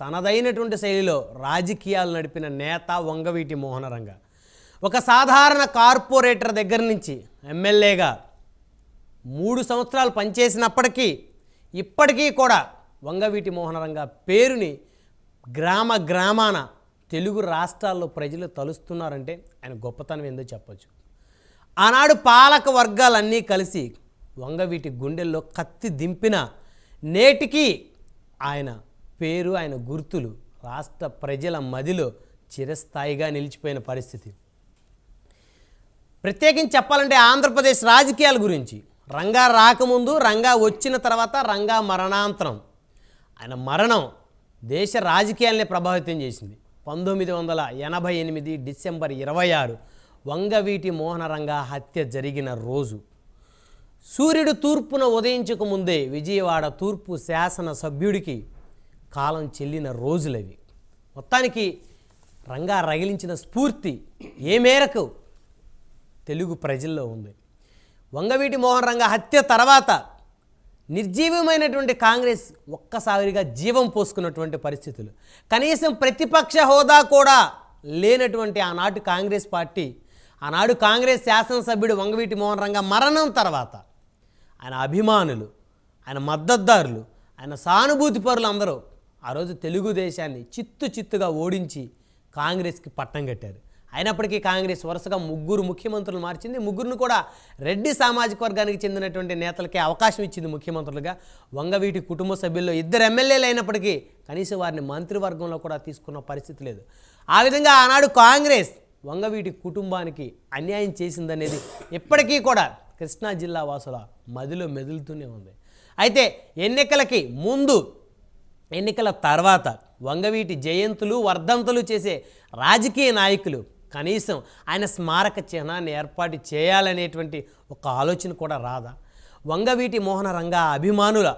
తనదైనటువంటి శైలిలో రాజకీయాలు నడిపిన నేత వంగవీటి మోహనరంగ. ఒక సాధారణ కార్పొరేటర్ దగ్గర నుంచి ఎమ్మెల్యేగా మూడు సంవత్సరాలు పనిచేసినప్పటికీ ఇప్పటికీ కూడా వంగవీటి మోహనరంగ పేరుని గ్రామ గ్రామాన తెలుగు రాష్ట్రాల్లో ప్రజలు తలుస్తున్నారంటే ఆయన గొప్పతనం ఏందో చెప్పచ్చు. ఆనాడు పాలక వర్గాలన్నీ కలిసి వంగవీటి గుండెల్లో కత్తి దింపిన నేటికి ఆయన పేరు ఆయన గుర్తులు రాష్ట్ర ప్రజల మదిలో చిరస్థాయిగా నిలిచిపోయిన పరిస్థితి. ప్రత్యేకించి చెప్పాలంటే ఆంధ్రప్రదేశ్ రాజకీయాల గురించి. రంగా రాకముందు రంగా వచ్చిన తర్వాత రంగా మరణాంతరం. ఆయన మరణం దేశ రాజకీయాల్ని ప్రభావితం చేసింది. పంతొమ్మిది వందల ఎనభై ఎనిమిది డిసెంబర్ ఇరవై ఆరు వంగవీటి మోహనరంగా హత్య జరిగిన రోజు. సూర్యుడు తూర్పున ఉదయించక ముందే విజయవాడ తూర్పు శాసన సభ్యుడికి కాలం చెల్లిన రోజులవి. మొత్తానికి రంగా రగిలించిన స్ఫూర్తి ఏ మేరకు తెలుగు ప్రజల్లో ఉంది. వంగవీటి మోహన్ రంగ హత్య తర్వాత నిర్జీవమైనటువంటి కాంగ్రెస్ ఒక్కసారిగా జీవం పోసుకున్నటువంటి పరిస్థితులు. కనీసం ప్రతిపక్ష హోదా కూడా లేనటువంటి ఆనాటి కాంగ్రెస్ పార్టీ ఆనాడు కాంగ్రెస్ శాసనసభ్యుడు వంగవీటి మోహన్ రంగ మరణం తర్వాత ఆయన అభిమానులు ఆయన మద్దతుదారులు ఆయన సానుభూతి పరులు అందరూ ఆ రోజు తెలుగుదేశాన్ని చిత్తు చిత్తుగా ఓడించి కాంగ్రెస్కి పట్టం కట్టారు. అయినప్పటికీ కాంగ్రెస్ వరుసగా ముగ్గురు ముఖ్యమంత్రులు మార్చింది. ముగ్గురిని కూడా రెడ్డి సామాజిక వర్గానికి చెందినటువంటి నేతలకి అవకాశం ఇచ్చింది ముఖ్యమంత్రులుగా. వంగవీటి కుటుంబ సభ్యుల్లో ఇద్దరు ఎమ్మెల్యేలు అయినప్పటికీ కనీసం వారిని మంత్రివర్గంలో కూడా తీసుకున్న పరిస్థితి లేదు. ఆ విధంగా ఆనాడు కాంగ్రెస్ వంగవీటి కుటుంబానికి అన్యాయం చేసిందనేది ఇప్పటికీ కూడా కృష్ణా జిల్లా వాసుల మదిలో మెదులుతూనే ఉంది. అయితే ఎన్నికలకి ముందు ఎన్నికల తర్వాత వంగవీటి జయంతులు వర్ధంతులు చేసే రాజకీయ నాయకులు కనీసం ఆయన స్మారక చిహ్నాన్ని ఏర్పాటు చేయాలనేటువంటి ఒక ఆలోచన కూడా రాదా? వంగవీటి మోహన రంగా అభిమానుల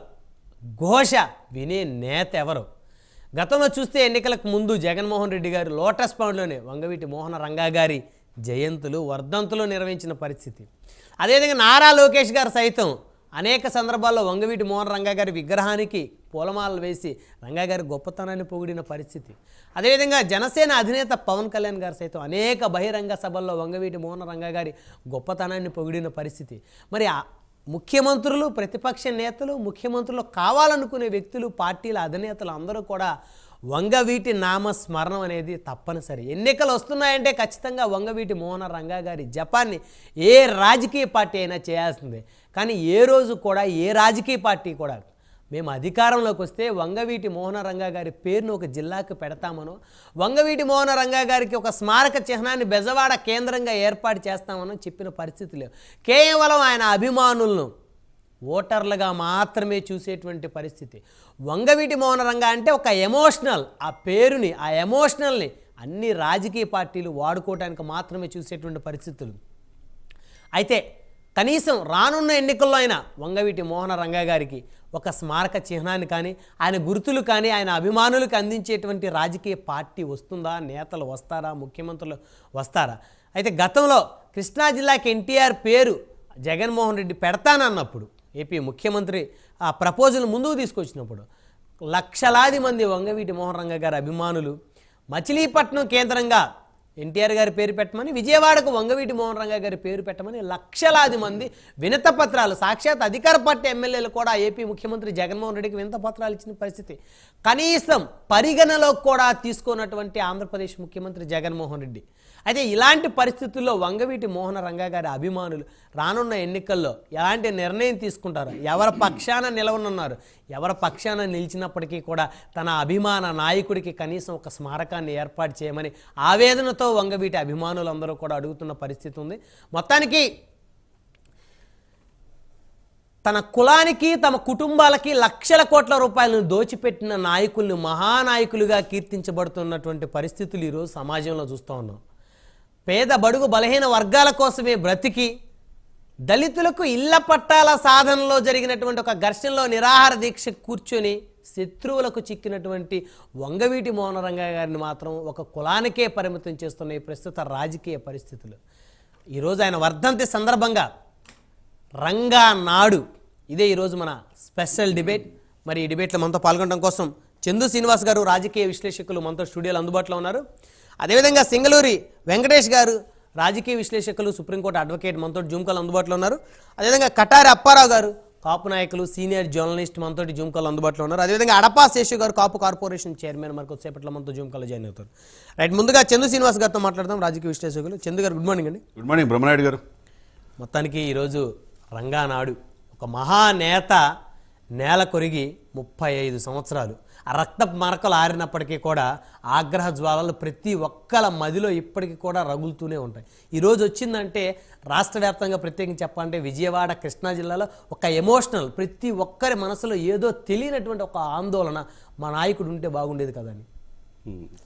ఘోష వినే నేత ఎవరు? గతంలో చూస్తే ఎన్నికలకు ముందు జగన్మోహన్ రెడ్డి గారు లోటస్ పాండ్లోనే వంగవీటి మోహన రంగా గారి జయంతులు వర్ధంతులు నిర్వహించిన పరిస్థితి. అదేవిధంగా నారా లోకేష్ గారు సైతం అనేక సందర్భాల్లో వంగవీటి మోహన్ రంగా గారి విగ్రహానికి పూలమాలలు వేసి రంగా గారి గొప్పతనాన్ని పొగిడిన పరిస్థితి. అదేవిధంగా జనసేన అధినేత పవన్ కళ్యాణ్ గారు సైతం అనేక బహిరంగ సభల్లో వంగవీటి మోహన్ రంగా గారి గొప్పతనాన్ని పొగిడిన పరిస్థితి. మరి ముఖ్యమంత్రులు ప్రతిపక్ష నేతలు ముఖ్యమంత్రులు కావాలనుకునే వ్యక్తులు పార్టీల అధినేతలు అందరూ కూడా వంగవీటి నామస్మరణం అనేది తప్పనిసరి. ఎన్నికలు వస్తున్నాయంటే ఖచ్చితంగా వంగవీటి మోహన రంగా గారి జపాన్ని ఏ రాజకీయ పార్టీ అయినా చేయాల్సిందే. కానీ ఏ రోజు కూడా ఏ రాజకీయ పార్టీ కూడా మేము అధికారంలోకి వస్తే వంగవీటి మోహన రంగా గారి పేరును ఒక జిల్లాకు పెడతామనో. వంగవీటి మోహన రంగా గారికి ఒక స్మారక చిహ్నాన్ని బెజవాడ కేంద్రంగా ఏర్పాటు చేస్తామనో చెప్పిన పరిస్థితి లేవు కేవలం ఆయన అభిమానులను ఓటర్లుగా మాత్రమే చూసేటువంటి పరిస్థితి. వంగవీటి మోహన అంటే ఒక ఎమోషనల్ ఆ పేరుని ఆ ఎమోషనల్ని అన్ని రాజకీయ పార్టీలు వాడుకోవడానికి మాత్రమే చూసేటువంటి పరిస్థితులు. అయితే కనీసం రానున్న ఎన్నికల్లో అయినా వంగవీటి మోహన రంగ గారికి ఒక స్మారక చిహ్నాన్ని కానీ ఆయన గుర్తులు కానీ ఆయన అభిమానులకు అందించేటువంటి రాజకీయ పార్టీ వస్తుందా? నేతలు వస్తారా? ముఖ్యమంత్రులు వస్తారా? అయితే గతంలో కృష్ణా జిల్లాకి ఎన్టీఆర్ పేరు జగన్మోహన్ రెడ్డి పెడతానన్నప్పుడు ఏపీ ముఖ్యమంత్రి ఆ ప్రపోజల్ ముందుకు తీసుకొచ్చినప్పుడు లక్షలాది మంది వంగవీటి మోహన్ రంగ గారి అభిమానులు మచిలీపట్నం కేంద్రంగా ఎన్టీఆర్ గారి పేరు పెట్టమని విజయవాడకు వంగవీటి మోహన్ రంగ గారి పేరు పెట్టమని లక్షలాది మంది వినత పత్రాలు సాక్షాత్ అధికార పార్టీ ఎమ్మెల్యేలు కూడా ఏపీ ముఖ్యమంత్రి జగన్మోహన్ రెడ్డికి వినత పత్రాలు ఇచ్చిన పరిస్థితి. కనీసం పరిగణలో కూడా తీసుకున్నటువంటి ఆంధ్రప్రదేశ్ ముఖ్యమంత్రి జగన్మోహన్ రెడ్డి అయితే ఇలాంటి పరిస్థితుల్లో వంగవీటి మోహన రంగా గారి అభిమానులు రానున్న ఎన్నికల్లో ఎలాంటి నిర్ణయం తీసుకుంటారు? ఎవరి పక్షాన నిలవనున్నారు? ఎవరి పక్షాన నిలిచినప్పటికీ కూడా తన అభిమాన నాయకుడికి కనీసం ఒక స్మారకాన్ని ఏర్పాటు చేయమని ఆవేదనతో వంగవీటి అభిమానులందరూ కూడా అడుగుతున్న పరిస్థితి ఉంది. మొత్తానికి తన కులానికి తమ కుటుంబాలకి లక్షల కోట్ల రూపాయలను దోచిపెట్టిన నాయకుల్ని మహానాయకులుగా కీర్తించబడుతున్నటువంటి పరిస్థితులు ఈరోజు సమాజంలో చూస్తూ ఉన్నాం. పేద బడుగు బలహీన వర్గాల కోసమే బ్రతికి దళితులకు ఇళ్ళ పట్టాల సాధనలో జరిగినటువంటి ఒక ఘర్షణలో నిరాహార దీక్ష కూర్చొని శత్రువులకు చిక్కినటువంటి వంగవీటి మోహనరంగ గారిని మాత్రం ఒక కులానికే పరిమితం చేస్తున్న ఈ ప్రస్తుత రాజకీయ పరిస్థితులు. ఈరోజు ఆయన వర్ధంతి సందర్భంగా రంగా నాడు ఇదే ఈరోజు మన స్పెషల్ డిబేట్. మరి ఈ డిబేట్లో మనతో పాల్గొనడం కోసం చందు శ్రీనివాస్ గారు రాజకీయ విశ్లేషకులు మనతో స్టూడియోలో అందుబాటులో ఉన్నారు. అదేవిధంగా సింగళూరి వెంకటేష్ గారు రాజకీయ విశ్లేషకులు సుప్రీంకోర్టు అడ్వకేట్ మనతో జూమ్ కాల్ అందుబాటులో ఉన్నారు. అదేవిధంగా కటారి అప్పారావు గారు కాపు నాయకులు సీనియర్ జర్నలిస్ట్ మనతోటి జూమ్ కాల్ అందుబాటులో ఉన్నారు. అదేవిధంగా అడపా శేషు గారు కాపు కార్పొరేషన్ చైర్మన్ మనకు సేపట్లో మనతో జూమ్ కాల్ జాయిన్ అవుతారు. రైట్ ముందుగా చందు శ్రీనివాస్ గారితో మాట్లాడదాం రాజకీయ విశ్లేషకులు. చందు గారు గుడ్ మార్నింగ్ అండి. గుడ్ మార్నింగ్ బ్రహ్మనాయుడు గారు. మొత్తానికి ఈరోజు రంగానాడు ఒక మహానేత నేల కొరిగి ముప్పై ఐదు సంవత్సరాలు. ఆ రక్త మరకలు ఆరినప్పటికీ కూడా ఆగ్రహ జ్వాలలు ప్రతి ఒక్కల మదిలో ఇప్పటికీ కూడా రగులుతూనే ఉంటాయి. ఈరోజు వచ్చిందంటే రాష్ట్ర వ్యాప్తంగా ప్రత్యేకించి చెప్పాలంటే విజయవాడ కృష్ణా జిల్లాలో ఒక ఎమోషనల్ ప్రతి ఒక్కరి మనసులో ఏదో తెలియనటువంటి ఒక ఆందోళన మా నాయకుడు ఉంటే బాగుండేది కదని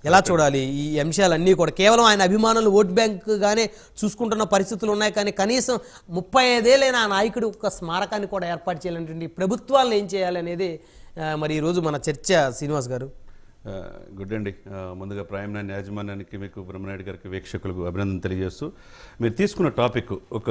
ఎలా చూడాలి? ఈ అంశాలన్నీ కూడా కేవలం ఆయన అభిమానులు ఓట్ బ్యాంక్గానే చూసుకుంటున్న పరిస్థితులు ఉన్నాయి కానీ కనీసం ముప్పై ఐదేళ్ళైన ఆ నాయకుడు ఒక స్మారకాన్ని కూడా ఏర్పాటు చేయాలంటే ప్రభుత్వాలను ఏం చేయాలి అనేది ఆ, మరి ఈరోజు మన చర్చ శ్రీనివాస్ గారు. గుడ్ అండి. ముందుగా ప్రైమ్ యాజమాన్యానికి మీకు బ్రహ్మనాయుడు గారికి వీక్షకులకు అభినందన తెలియజేస్తూ మీరు తీసుకున్న టాపిక్ ఒక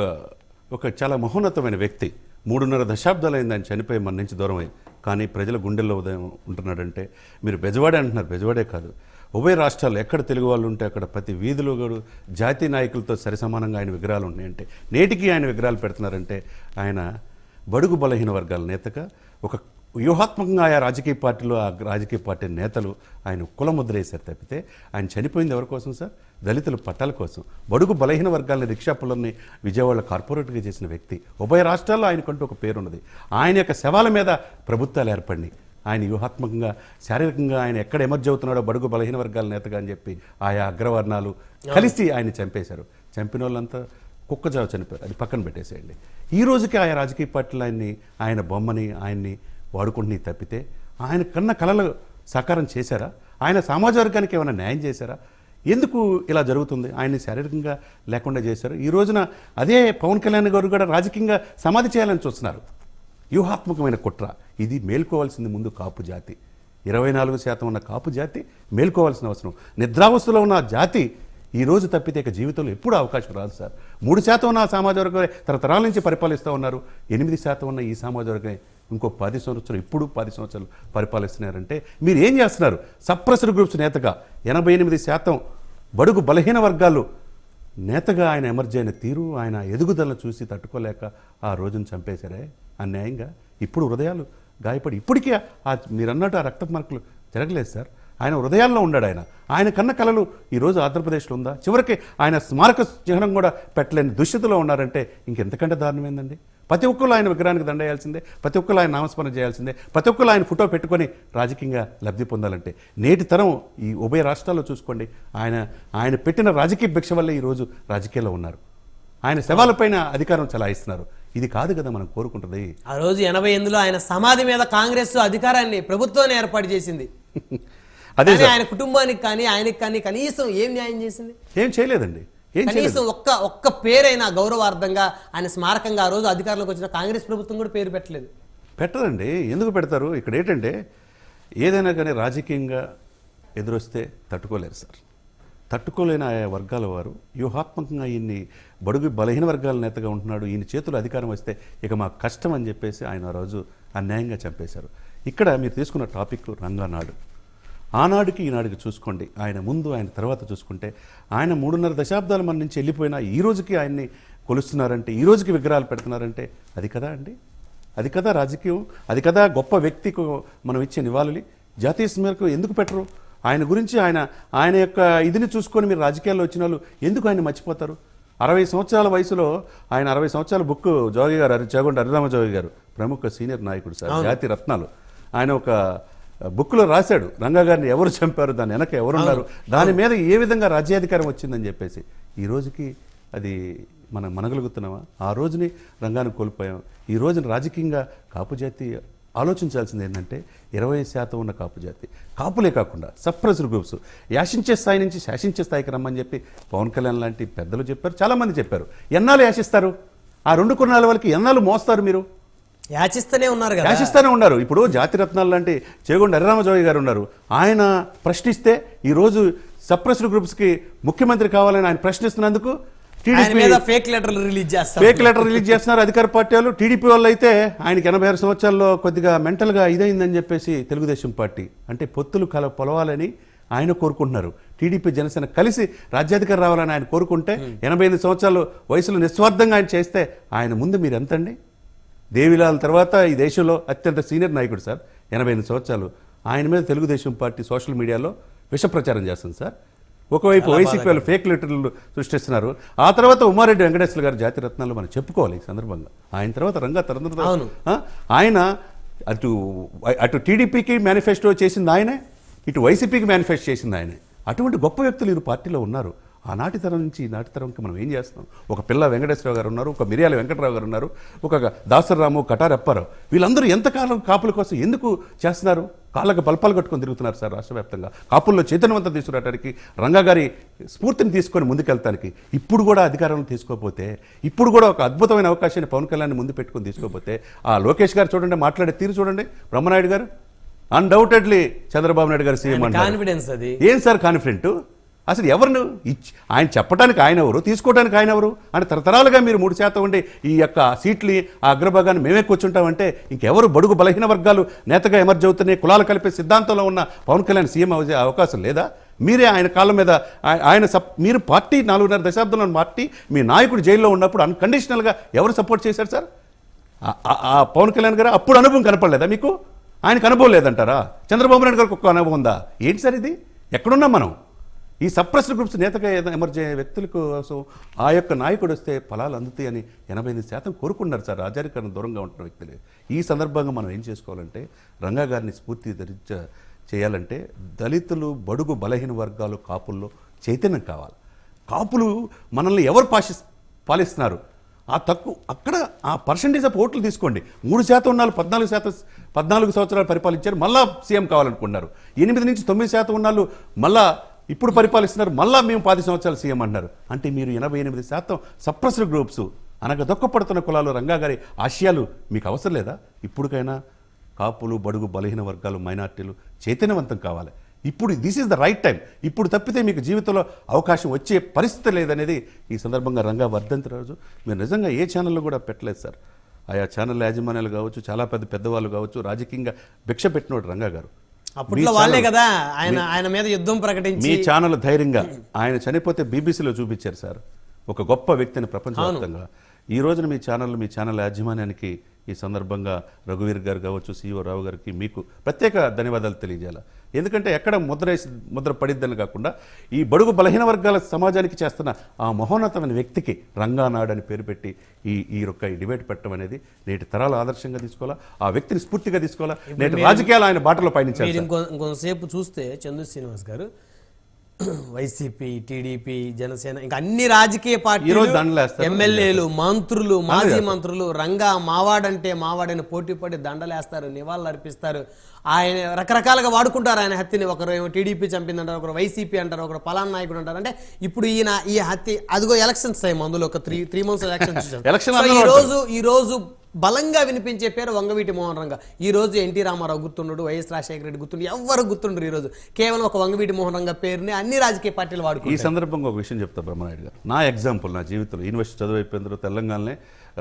ఒక చాలా మహోన్నతమైన వ్యక్తి. మూడున్నర దశాబ్దాలైంది ఆయన చనిపోయి మన నుంచి దూరం అయ్యి. కానీ ప్రజల గుండెల్లో ఉదయం ఉంటున్నాడంటే మీరు బెజవాడే అంటున్నారు. బెజవాడే కాదు. ఉభయ రాష్ట్రాల్లో ఎక్కడ తెలుగు వాళ్ళు ఉంటే అక్కడ ప్రతి వీధిలో కూడా జాతీయ నాయకులతో సరిసమానంగా ఆయన విగ్రహాలు ఉన్నాయంటే నేటికి ఆయన విగ్రహాలు పెడుతున్నారంటే ఆయన బడుగు బలహీన వర్గాల నేతగా ఒక వ్యూహాత్మకంగా ఆయా రాజకీయ పార్టీలు ఆ రాజకీయ పార్టీ నేతలు ఆయన కులముద్ర వేశారు తప్పితే ఆయన చనిపోయింది ఎవరి కోసం సార్? దళితుల పట్టాల కోసం. బడుగు బలహీన వర్గాలని రిక్షా పుల్లర్ని విజయవాడ కార్పొరేట్గా చేసిన వ్యక్తి. ఉభయ రాష్ట్రాల్లో ఆయనకంటూ ఒక పేరున్నది. ఆయన యొక్క శవాల మీద ప్రభుత్వాలు ఏర్పడినాయి. ఆయన వ్యూహాత్మకంగా శారీరకంగా ఆయన ఎక్కడ ఎమర్జ్ అవుతున్నాడో బడుగు బలహీన వర్గాల నేతగా అని చెప్పి ఆయా అగ్రవర్ణాలు కలిసి ఆయన చంపేశారు. చంపిన వాళ్ళంతా కుక్కజావ చనిపోయారు. అది పక్కన పెట్టేసేయండి. ఈ రోజుకి ఆయా రాజకీయ పార్టీలు ఆయన్ని ఆయన బొమ్మని ఆయన్ని వాడుకుంటుని తప్పితే ఆయన కన్న కళలు సాకారం చేశారా? ఆయన సమాజ వర్గానికి ఏమైనా న్యాయం చేశారా? ఎందుకు ఇలా జరుగుతుంది? ఆయన్ని శారీరకంగా లేకుండా చేశారు. ఈ రోజున అదే పవన్ కళ్యాణ్ గారు కూడా రాజకీయంగా సమాధి చేయాలని చూస్తున్నారు. వ్యూహాత్మకమైన కుట్ర. ఇది మేల్కోవాల్సింది ముందు కాపు జాతి. ఇరవై నాలుగు శాతం ఉన్న కాపు జాతి మేల్కోవాల్సిన అవసరం. నిద్రావస్థలో ఉన్న జాతి ఈ రోజు తప్పితే ఇక జీవితంలో ఎప్పుడు అవకాశం రాదు సార్. మూడు శాతం ఉన్న ఆ సమాజ వర్గమే తరతరాల నుంచి పరిపాలిస్తూ ఉన్నారు. ఎనిమిది శాతం ఉన్న ఈ సమాజ వర్గమే ఇంకో పది సంవత్సరాలు ఇప్పుడు పది సంవత్సరాలు పరిపాలిస్తున్నారంటే మీరు ఏం చేస్తున్నారు? సప్రెసర్ గ్రూప్స్ నేతగా ఎనభై ఎనిమిది శాతం బడుగు బలహీన వర్గాలు నేతగా ఆయన ఎమర్జీ అయిన తీరు ఆయన ఎదుగుదలను చూసి తట్టుకోలేక ఆ రోజును చంపేశారే? అన్యాయంగా? ఇప్పుడు హృదయాలు గాయపడి ఇప్పటికే ఆ మీరు అన్నట్టు ఆ రక్త మార్కులు జరగలేదు సార్. ఆయన హృదయాల్లో ఉన్నాడు ఆయన. ఆయన కన్న కళలు ఈరోజు ఆంధ్రప్రదేశ్లో ఉందా? చివరికి ఆయన స్మారక చిహ్నం కూడా పెట్టలేని దుస్థితిలో ఉన్నారంటే ఇంకెంతకంటే దారుణమైందండి? ప్రతి ఒక్కరు ఆయన విగ్రహానికి దండేయాల్సిందే ప్రతి ఒక్కరు ఆయన నామస్మరణ చేయాల్సిందే ప్రతి ఒక్కరు ఆయన ఫోటో పెట్టుకొని రాజకీయంగా లబ్ధి పొందాలంటే. నేటి తరం ఈ ఉభయ రాష్ట్రాల్లో చూసుకోండి ఆయన ఆయన పెట్టిన రాజకీయ భిక్ష వల్లే ఈరోజు రాజకీయాల్లో ఉన్నారు. ఆయన శవాలపైన అధికారం చలాయిస్తున్నారు. ఇది కాదు కదా మనం కోరుకుంటుంది. ఆ రోజు ఎనభై ఎనిమిదిలో ఆయన సమాధి మీద కాంగ్రెస్ అధికారాన్ని ప్రభుత్వాన్ని ఏర్పాటు చేసింది. అదే ఆయన కుటుంబానికి కానీ ఆయనకి కానీ కనీసం ఏం న్యాయం చేసింది? ఏం చేయలేదండి. కనీసం ఒక్క ఒక్క పేరైనా గౌరవార్థంగా ఆయన స్మారకంగా ఆ రోజు అధికారంలోకి వచ్చిన కాంగ్రెస్ ప్రభుత్వం కూడా పేరు పెట్టలేదు. పెట్టదండి ఎందుకు పెడతారు? ఇక్కడ ఏంటంటే ఏదైనా కానీ రాజకీయంగా ఎదురొస్తే తట్టుకోలేరు సార్. తట్టుకోలేని ఆయా వర్గాల వారు వ్యూహాత్మకంగా ఈయన్ని బడుగు బలహీన వర్గాల నేతగా ఉంటున్నాడు ఈయన చేతులు అధికారం వస్తే ఇక మాకు కష్టం అని చెప్పేసి ఆయన ఆ రోజు అన్యాయంగా చంపేశారు. ఇక్కడ మీరు తీసుకున్న టాపిక్ రంగానాడు. ఆనాడుకి ఈనాడుకి చూసుకోండి. ఆయన ముందు ఆయన తర్వాత చూసుకుంటే ఆయన మూడున్నర దశాబ్దాల మన నుంచి వెళ్ళిపోయినా ఈ రోజుకి ఆయన్ని కొలుస్తున్నారంటే ఈ రోజుకి విగ్రహాలు పెడుతున్నారంటే అది కదా అండి? అది కదా రాజకీయం? అది కదా గొప్ప వ్యక్తికి మనం ఇచ్చే నివాళులు? జాతీయ స్మరకు ఎందుకు పెట్టరు? ఆయన గురించి ఆయన ఆయన యొక్క ఇదిని చూసుకొని మీరు రాజకీయాల్లో వచ్చిన వాళ్ళు ఎందుకు ఆయన మర్చిపోతారు? అరవై సంవత్సరాల వయసులో ఆయన అరవై సంవత్సరాల బుక్ జోగి గారు చేగొండ హరిరామ జోగి గారు ప్రముఖ సీనియర్ నాయకుడు సార్ జాతి రత్నాలు. ఆయన ఒక బుక్లో రాశాడు. రంగా గారిని ఎవరు చంపారు దాని వెనక ఎవరున్నారు దాని మీద ఏ విధంగా రాజ్యాధికారం వచ్చిందని చెప్పేసి. ఈ రోజుకి అది మనం మనగలుగుతున్నామా? ఆ రోజుని రంగాన్ని కోల్పోయాం. ఈ రోజున రాజకీయంగా కాపు జాతి ఆలోచించాల్సింది ఏంటంటే ఇరవై శాతం ఉన్న కాపు జాతి. కాపులే కాకుండా సప్రెసర్ గ్రూప్స్ యాశించే స్థాయి నుంచి శాసించే స్థాయికి రమ్మని చెప్పి పవన్ కళ్యాణ్ లాంటి పెద్దలు చెప్పారు చాలామంది చెప్పారు. ఎన్నాళ్ళు యాశిస్తారు? ఆ రెండు కొన్నాళ్ళ వాళ్ళకి ఎన్నాళ్ళు మోస్తారు మీరు? యాచిస్తూనే ఉన్నారు కదా. యాశిస్తూనే ఉన్నారు. ఇప్పుడు జాతిరత్నాలు లాంటి చేగొండ హరిరామజోగి గారు ఉన్నారు. ఆయన ప్రశ్నిస్తే ఈరోజు సప్రెస్డ్ గ్రూప్స్కి ముఖ్యమంత్రి కావాలని ఆయన ప్రశ్నిస్తున్నందుకు ఆయన టీడీపీ మీద ఫేక్ లెటర్లు రిలీజ్ చేస్తారు. ఫేక్ లెటర్ రిలీజ్ చేస్తున్నారు అధికార పార్టీ వాళ్ళు. టీడీపీ వాళ్ళు అయితే ఆయనకి ఎనభై ఆరు సంవత్సరాల్లో కొద్దిగా మెంటల్గా ఇదైందని చెప్పేసి తెలుగుదేశం పార్టీ అంటే పొత్తులు కల పొలవాలని ఆయన కోరుకుంటున్నారు. టీడీపీ జనసేన కలిసి రాజ్యాధికారం రావాలని ఆయన కోరుకుంటే ఎనభై ఎనిమిది సంవత్సరాలు వయసులో నిస్వార్థంగా ఆయన చేస్తే ఆయన ముందు మీరు ఎంతండి? దేవిలాల్ తర్వాత ఈ దేశంలో అత్యంత సీనియర్ నాయకుడు సార్. ఎనభై ఎనిమిది సంవత్సరాలు. ఆయన మీద తెలుగుదేశం పార్టీ సోషల్ మీడియాలో విష ప్రచారం చేస్తుంది సార్. ఒకవైపు వైసీపీ వాళ్ళు ఫేక్ లెటర్లు సృష్టిస్తున్నారు. ఆ తర్వాత ఉమారెడ్డి వెంకటేశ్వర గారు జాతి రత్నాలు మనం చెప్పుకోవాలి ఈ సందర్భంగా. ఆయన తర్వాత రంగా అవును. ఆయన అటు అటు టీడీపీకి మేనిఫెస్టో చేసింది ఆయనే ఇటు వైసీపీకి మేనిఫెస్టో చేసింది ఆయనే. అటువంటి గొప్ప వ్యక్తులు ఈ పార్టీలో ఉన్నారు. ఆనాటి తరం నుంచి ఈనాటి తరంకి మనం ఏం చేస్తున్నాం? ఒక పిల్ల వెంకటేశ్వరరావు గారు ఉన్నారు ఒక మిరియాల వెంకటరావు గారు ఉన్నారు ఒక దాసరాము కటారెప్పారావు వీళ్ళందరూ ఎంతకాలం కాపుల కోసం ఎందుకు చేస్తున్నారు? కాళ్ళకు బల్పాలు కట్టుకొని తిరుగుతున్నారు సార్ రాష్ట్ర వ్యాప్తంగా కాపుల్లో చైతన్యవంతం తీసుకురావడానికి రంగా గారి స్ఫూర్తిని తీసుకొని ముందుకెళ్తానికి ఇప్పుడు కూడా అధికారంలో తీసుకోకపోతే ఇప్పుడు కూడా ఒక అద్భుతమైన అవకాశాన్ని పవన్ కళ్యాణ్ ముందు పెట్టుకొని తీసుకోకపోతే ఆ లోకేష్ గారు చూడండి మాట్లాడే తీరు చూడండి. బ్రహ్మనాయుడు గారు అన్డౌటెడ్లీ చంద్రబాబు నాయుడు గారు సీఎం కాన్ఫిడెన్స్ అది. ఏం సార్ కాన్ఫిడెంట్ అసలు ఎవరిని? ఇచ్చి ఆయన చెప్పడానికి ఆయన ఎవరు? తీసుకోవడానికి ఆయన ఎవరు? అని తరతరాలుగా మీరు మూడు శాతం ఉండి ఈ యొక్క సీట్లు ఆ అగ్రభాగాన్ని మేమే కూర్చుంటామంటే ఇంకెవరు బడుగు బలహీన వర్గాలు నేతగా ఎమర్జ్ అవుతున్నాయి కులాలు కలిపే సిద్ధాంతంలో ఉన్న పవన్ కళ్యాణ్ సీఎం అయ్యే అవకాశం లేదా? మీరే ఆయన కాళ్ళ మీద ఆయన సప్ మీరు పార్టీ నాలుగున్నర దశాబ్దంలో పార్టీ మీ నాయకుడు జైల్లో ఉన్నప్పుడు అన్కండిషనల్గా ఎవరు సపోర్ట్ చేశారు సార్? ఆ- పవన్ కళ్యాణ్ గారు అప్పుడు అనుభవం కనపడలేదా మీకు? ఆయనకు అనుభవం లేదంటారా? చంద్రబాబు నాయుడు గారికి ఒక్క అనుభవం ఉందా? ఏంటి సార్ ఇది? ఎక్కడున్నాం మనం? ఈ సప్రెస్డ్ గ్రూప్స్ నేతగా ఏదో ఎమర్జ్ అయ్యే వ్యక్తుల కోసం ఆ యొక్క నాయకుడు వస్తే ఫలాలు అందుతాయని ఎనభై ఎనిమిది శాతం కోరుకున్నారు సార్. రాజాధికారం దూరంగా ఉంటున్న వ్యక్తులు. ఈ సందర్భంగా మనం ఏం చేసుకోవాలంటే రంగా గారిని స్ఫూర్తి ధరించ చేయాలంటే దళితులు బడుగు బలహీన వర్గాలు కాపుల్లో చైతన్యం కావాలి. కాపులు మనల్ని ఎవరు పాషి పాలిస్తున్నారు? ఆ తక్కువ అక్కడ ఆ పర్సంటేజ్ ఆఫ్ ఓట్లు తీసుకోండి. మూడు శాతం ఉన్నాళ్ళు పద్నాలుగు శాతం పద్నాలుగు సంవత్సరాలు పరిపాలించారు మళ్ళా సీఎం కావాలనుకున్నారు ఎనిమిది నుంచి తొమ్మిది శాతం ఉన్నాళ్ళు మళ్ళా ఇప్పుడు పరిపాలిస్తున్నారు. మళ్ళా మేము పది సంవత్సరాలు సీఎం అన్నారు. అంటే మీరు ఎనభై ఎనిమిది శాతం సప్రెస్డ్ గ్రూప్స్ అనగా దొక్కపడుతున్న కులాలు రంగా గారి ఆశయాలు మీకు అవసరం లేదా? ఇప్పుడుకైనా కాపులు బడుగు బలహీన వర్గాలు మైనార్టీలు చైతన్యవంతం కావాలి. ఇప్పుడు this is the right time ఇప్పుడు తప్పితే మీకు జీవితంలో అవకాశం వచ్చే పరిస్థితి లేదనేది ఈ సందర్భంగా రంగా వర్ధంతి రోజు మీరు నిజంగా ఏ ఛానల్లో కూడా పెట్టలేదు సార్. ఆయా ఛానల్ యాజమాన్యాలు కావచ్చు చాలా పెద్ద పెద్దవాళ్ళు కావచ్చు రాజకీయంగా భిక్ష పెట్టినోడు రంగా గారు అప్పట్లో వాళ్ళే కదా ఆయన ఆయన మీద యుద్ధం ప్రకటించి మీ ఛానల్ ధైర్యంగా ఆయన చనిపోతే బీబీసీలో చూపించారు సార్. ఒక గొప్ప వ్యక్తిని ప్రపంచవ్యాప్తంగా. ఈ రోజున మీ ఛానల్ మీ ఛానల్ యాజమాన్యానికి ఈ సందర్భంగా రఘువీర్ గారు కావచ్చు సిఓ రావు గారికి మీకు ప్రత్యేక ధన్యవాదాలు తెలియజేయాలి? ఎందుకంటే ఎక్కడ ముద్ర వేసి ముద్ర పడిద్దని కాకుండా ఈ బడుగు బలహీన వర్గాల సమాజానికి చేస్తున్న ఆ మహోన్నతమైన వ్యక్తికి రంగానాడు అని పేరు పెట్టి ఈ ఈ యొక్క ఈ డిబేట్ పెట్టడం అనేది నేటి తరాలు ఆదర్శంగా తీసుకోవాలా? ఆ వ్యక్తిని స్ఫూర్తిగా తీసుకోవాలా? నేటి రాజకీయాలు ఆయన బాటలో. ఇంకో ఇంకొంతసేపు చూస్తే చందు శ్రీనివాస్ గారు వైసీపీ టీడీపీ జనసేన ఇంకా అన్ని రాజకీయ పార్టీలు. ఎమ్మెల్యేలు మంత్రులు మాజీ మంత్రులు రంగా మావాడంటే మావాడని పోటీ పడి దండలేస్తారు నివాళులు అర్పిస్తారు. ఆయన రకరకాలుగా వాడుకుంటారు ఆయన హత్యని. ఒకరు ఏమో టీడీపీ చంపిందంటారు ఒకరు వైసీపీ అంటారు ఒకరు పలానా నాయకుడు అంటారు. అంటే ఇప్పుడు ఈయన ఈ హత్య అదిగో ఎలక్షన్స్ టైం అందులో ఒక త్రీ త్రీ మంత్స్ ఎలక్షన్స్ ఈ రోజు ఈ రోజు బలంగా వినిపించే పేరు వంగవీటి మోహన్ రంగ. ఈ రోజు ఎన్టీ రామారావు గుర్తుండడు వైఎస్ రాజశేఖర రెడ్డి గుర్తుండు ఎవరు గుర్తుండరు ఈ రోజు. కేవలం ఒక వంగవీటి మోహన్ రంగ పేరుని అన్ని రాజకీయ పార్టీలు ఈ వాడుకుంటారు సందర్భంగా ఒక విషయం చెప్తా బ్రహ్మనాయుడు గారు. నా ఎగ్జాంపుల్ నా జీవితంలో యూనివర్సిటీ చదువు అయిపోయిన తెలంగాణలో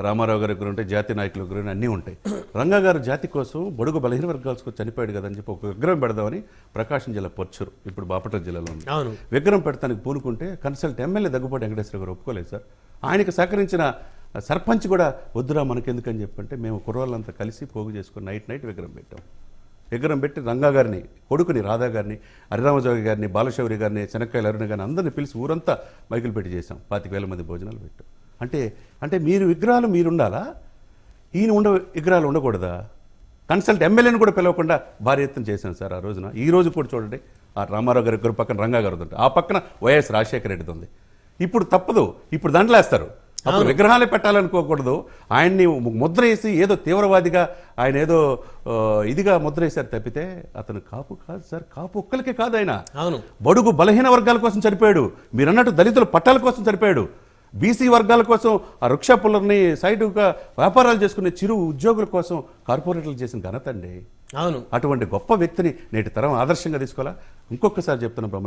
రామారావు గారి దగ్గర ఉంటాయి జాతి నాయకుల దగ్గర ఉంటాయి, అన్నీ ఉంటాయి. రంగా గారు జాతి కోసం బడుగు బలహీన వర్గాలకు చనిపోయాడు కదని చెప్పి ఒక విగ్రహం పెడదామని ప్రకాశం జిల్లా పొచ్చూరు ఇప్పుడు బాపట్ల జిల్లాలో ఉంది. విగ్రహం పెడతానికి పూనుకుంటే కన్సల్ట్ ఎమ్మెల్యే దగ్గుబాటి వెంకటేశ్వర గారు ఒప్పుకోలేదు సార్. ఆయనకు సహకరించిన సర్పంచ్ కూడా వద్దురా మనకెందుకని చెప్పంటే మేము కుర్రోళ్ళంతా కలిసి పోగు చేసుకుని నైట్ నైట్ విగ్రహం పెట్టాం. విగ్రహం పెట్టి రంగా గారిని కొడుకుని రాధా గారిని హరిరామజోగి గారిని బాలశౌరి గారిని చెనక్కాయల అరుణ గారిని అందరిని పిలిచి ఊరంతా మైకులు పెట్టి చేసాం పాతిక వేల మంది భోజనాలు పెట్టాం. అంటే అంటే మీరు విగ్రహాలు మీరు ఉండాలా ఈయన ఉండ విగ్రహాలు ఉండకూడదా? కన్సల్ట్ ఎమ్మెల్యేని కూడా పిలవకుండా భారీ ఎత్తున చేశాను సార్ ఆ రోజున. ఈ రోజు కూడా చూడండి ఆ రామారావు గారి పక్కన రంగా గారు ఉంది ఆ పక్కన వైఎస్ రాజశేఖర రెడ్డిది ఉంది. ఇప్పుడు తప్పదు. ఇప్పుడు దండలేస్తారు. అప్పుడు విగ్రహాలే పెట్టాలనుకోకూడదు. ఆయన్ని ముద్ర వేసి ఏదో తీవ్రవాదిగా ఆయన ఏదో ఇదిగా ముద్ర వేశారు తప్పితే అతను కాపు కాదు సార్. కాపు ఒక్కరికే కాదు ఆయన. అవును. బడుగు బలహీన వర్గాల కోసం చనిపోయాడు. మీరు అన్నట్టు దళితుల పట్టాల కోసం చనిపోయాడు. బీసీ వర్గాల కోసం ఆ వృక్ష పుల్లర్ని సైడ్గా వ్యాపారాలు చేసుకునే చిరు ఉద్యోగుల కోసం కార్పొరేటర్లు చేసిన ఘనత అండి. అవును. అటువంటి గొప్ప వ్యక్తిని నేటి తరం ఆదర్శంగా తీసుకోవాలా? ఇంకొకసారి చెప్తున్న బ్రహ్మ